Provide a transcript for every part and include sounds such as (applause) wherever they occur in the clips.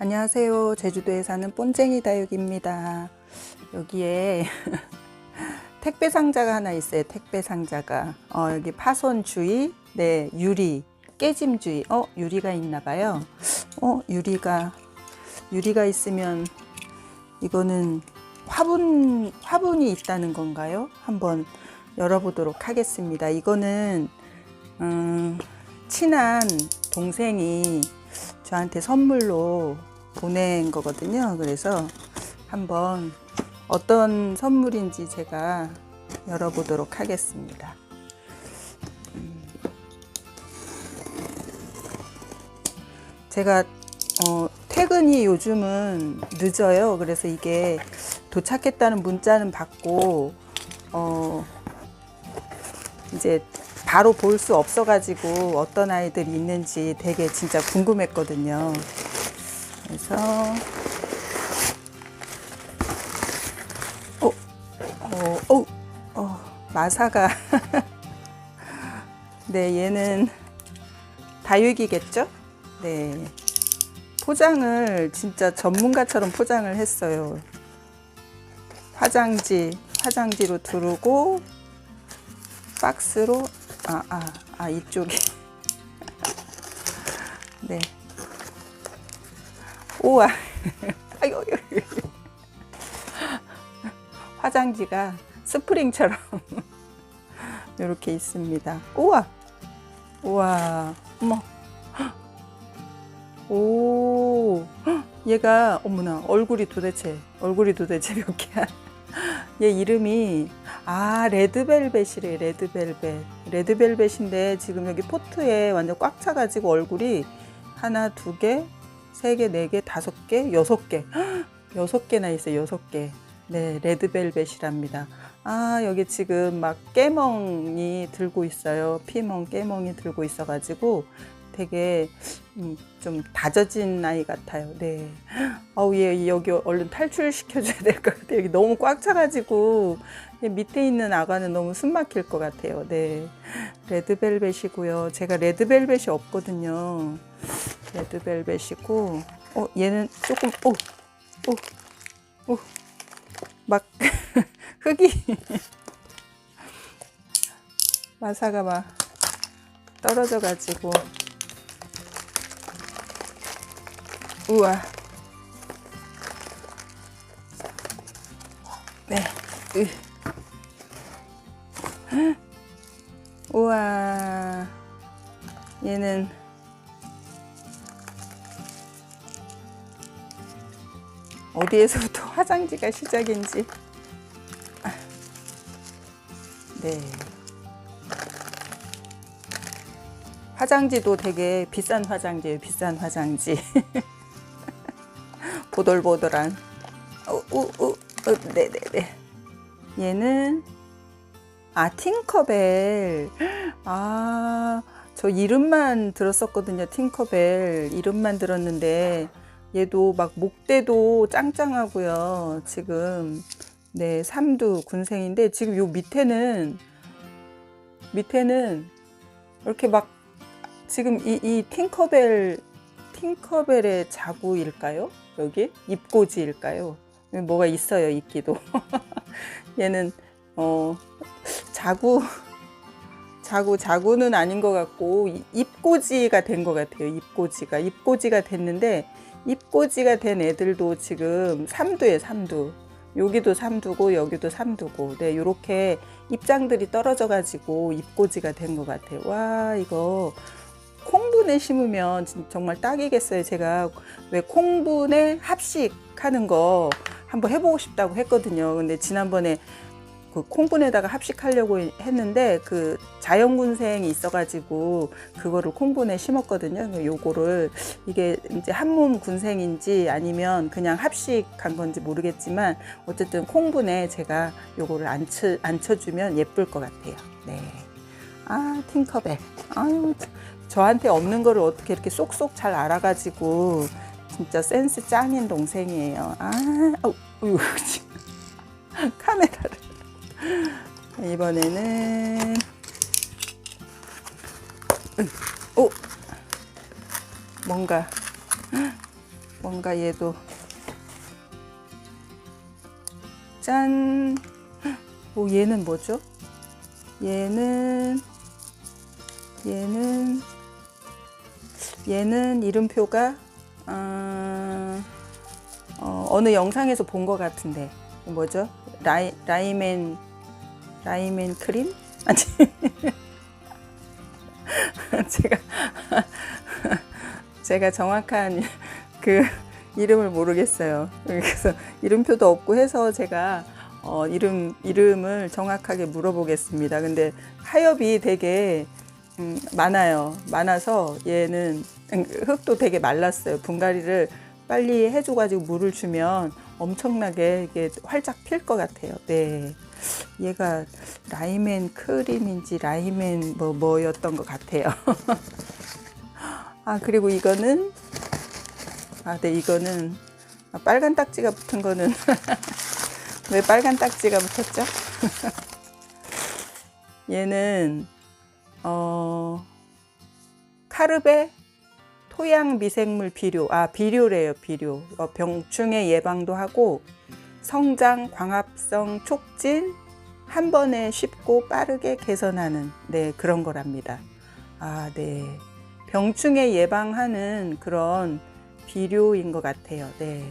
안녕하세요. 제주도에 사는 본쟁이 다육입니다. 여기에 (laughs) 택배 상자가 하나 있어요. 택배 상자가. 어, 여기 파손 주의, 네, 유리, 깨짐 주의. 어, 유리가 있나 봐요. 어, 유리가, 유리가 있으면 이거는 화분, 화분이 있다는 건가요? 한번 열어보도록 하겠습니다. 이거는, 음, 친한 동생이 저한테 선물로 보낸 거거든요. 그래서 한번 어떤 선물인지 제가 열어보도록 하겠습니다. 음. 제가 어, 퇴근이 요즘은 늦어요. 그래서 이게 도착했다는 문자는 받고 어, 이제 바로 볼 수 없어가지고 어떤 아이들이 있는지 되게 진짜 궁금했거든요. 그래서 어, 어, 어, 어 마사가 (laughs) 네 얘는 다육이겠죠? 네 포장을 진짜 전문가처럼 포장을 했어요. 화장지 화장지로 두르고 박스로 아, 아, 아, 이쪽에. 네. 우와. (laughs) 아이고, 화장지가 스프링처럼 (laughs) 이렇게 있습니다. 우와. 우와. 어머. (gasps) 오. (gasps) 얘가, 어머나, 얼굴이 도대체, 얼굴이 도대체 몇 개야. (laughs) 얘 이름이 아 레드벨벳이래 레드벨벳 레드벨벳인데 지금 여기 포트에 완전 꽉 차가지고 얼굴이 하나 두 개 세 개 네 개 다섯 개 여섯 개 (gasps) 여섯 개나 있어요 여섯 개 네 레드벨벳이랍니다 아 여기 지금 막 깨멍이 들고 있어요 피멍 깨멍이 들고 있어가지고 되게 음, 좀 다져진 아이 같아요. 네. (gasps) 어우 얘 여기 얼른 탈출 시켜줘야 될 것 같아요. 여기 너무 꽉 차가지고 밑에 있는 아가는 너무 숨 막힐 것 같아요. 네. 레드벨벳이고요. 제가 레드벨벳이 없거든요. 레드벨벳이고, 어 얘는 조금 오, 오, 오, 막 (laughs) 흙이 마사가 막 떨어져가지고. 우와. 네. 으. 어디에서부터 (laughs) 화장지가 시작인지. 아. 네. 화장지도 되게 비싼 화장지예요. 비싼 화장지. (laughs) 보들보들한. 어, 어, 어, 어, 네네네. 얘는 아 팅커벨. (gasps) 아, 저 이름만 들었었거든요. 팅커벨 이름만 들었는데 얘도 막 목대도 짱짱하고요. 지금 네 삼두 군생인데 지금 요 밑에는 밑에는 이렇게 막 지금 이, 이 팅커벨 팅커벨의 자구일까요? 여기 입꼬지일까요? 뭐가 있어요, 있기도. (laughs) 얘는 어 자구 자구 자구는 아닌 것 같고 입꼬지가 된 것 같아요. 입꼬지가 입꼬지가 됐는데 입꼬지가 된 애들도 지금 삼두에 삼두. 여기도 삼두고 여기도 삼두고 네 요렇게 입장들이 떨어져 가지고 입꼬지가 된 것 같아요. 와 이거 콩분에 심으면 정말 딱이겠어요. 제가 왜 콩분에 합식 하는 거 한번 해보고 싶다고 했거든요. 근데 지난번에 그 콩분에다가 합식하려고 했는데 그 자연군생이 있어가지고 그거를 콩분에 심었거든요. 요거를 이게 이제 한몸 군생인지 아니면 그냥 합식한 건지 모르겠지만 어쨌든 콩분에 제가 요거를 앉혀, 앉혀주면 예쁠 것 같아요. 네. 아, 팅커벨. 아유, 저한테 없는 거를 어떻게 이렇게 쏙쏙 잘 알아가지고 진짜 센스 짱인 동생이에요. 아, 어, 어유 (laughs) 카메라를. 이번에는 오 뭔가 뭔가 얘도 짠. 오 얘는 뭐죠? 얘는 얘는 얘는 이름표가 아, 어, 어 느 영상에서 본 것 같은데 뭐죠? 라이 라이맨 라이맨 크림? 아니 (laughs) 제가 (laughs) 제가 정확한 그 이름을 모르겠어요. 그래서 이름표도 없고 해서 제가 어, 이름 이름을 정확하게 물어보겠습니다. 근데 하엽이 되게 음, 많아요. 많아서 얘는 음, 흙도 되게 말랐어요. 분갈이를 빨리 해줘가지고 물을 주면 엄청나게 이게 활짝 필 것 같아요. 네. 얘가 라이맨 크림인지 라이맨 뭐 뭐였던 것 같아요. (laughs) 아 그리고 이거는 아 네 이거는 아, 빨간 딱지가 붙은 거는 (laughs) 왜 빨간 딱지가 붙었죠? (laughs) 얘는 어 카르베 토양 미생물 비료 아 비료래요 비료 어, 병충해 예방도 하고 성장 광합성 촉진 한 번에 쉽고 빠르게 개선하는 네 그런 거랍니다. 아 네. 병충해 예방하는 그런 비료인 것 같아요. 네.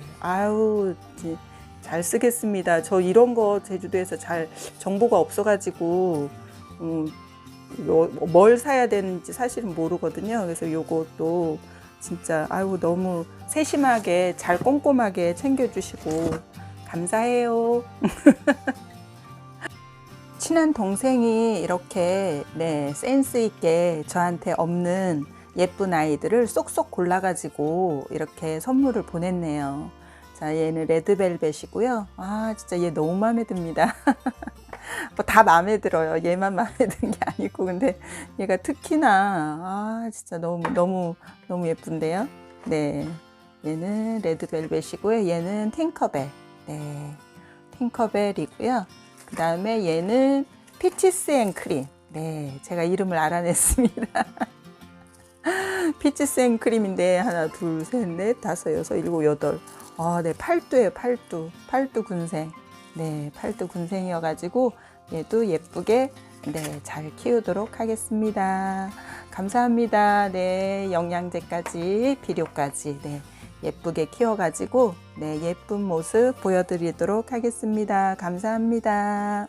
지- 잘 쓰겠습니다. 저 이런 거 제주도에서 잘 정보가 없어가지고 음, 요- 뭘 사야 되는지 사실은 모르거든요. 그래서 요것도 진짜 아유 너무 세심하게 잘 꼼꼼하게 챙겨주시고 감사해요. (laughs) 친한 동생이 이렇게 네 센스 있게 저한테 없는 예쁜 아이들을 쏙쏙 골라가지고 이렇게 선물을 보냈네요. 자 얘는 레드벨벳이고요. 아 진짜 얘 너무 마음에 듭니다. (laughs) 뭐 다 마음에 들어요. 얘만 마음에 드는 게 아니고 근데 얘가 특히나 아 진짜 너무 너무 너무 예쁜데요. 네, 얘는 레드벨벳이고요. 얘는 팅커벨. 네, 팅커벨이고요. 그 다음에 얘는 피치스 앤 크림. 네, 제가 이름을 알아냈습니다. (laughs) 피치스 앤 크림인데 하나, 둘, 셋, 넷, 다섯, 여섯, 일곱, 여덟. 아, 네, 팔두예요, 팔두. 팔두 군생. 네, 팔두 군생이어가지고 얘도 예쁘게 네, 잘 키우도록 하겠습니다. 감사합니다. 네, 영양제까지 비료까지 네, 예쁘게 키워가지고 네, 예쁜 모습 보여드리도록 하겠습니다. 감사합니다.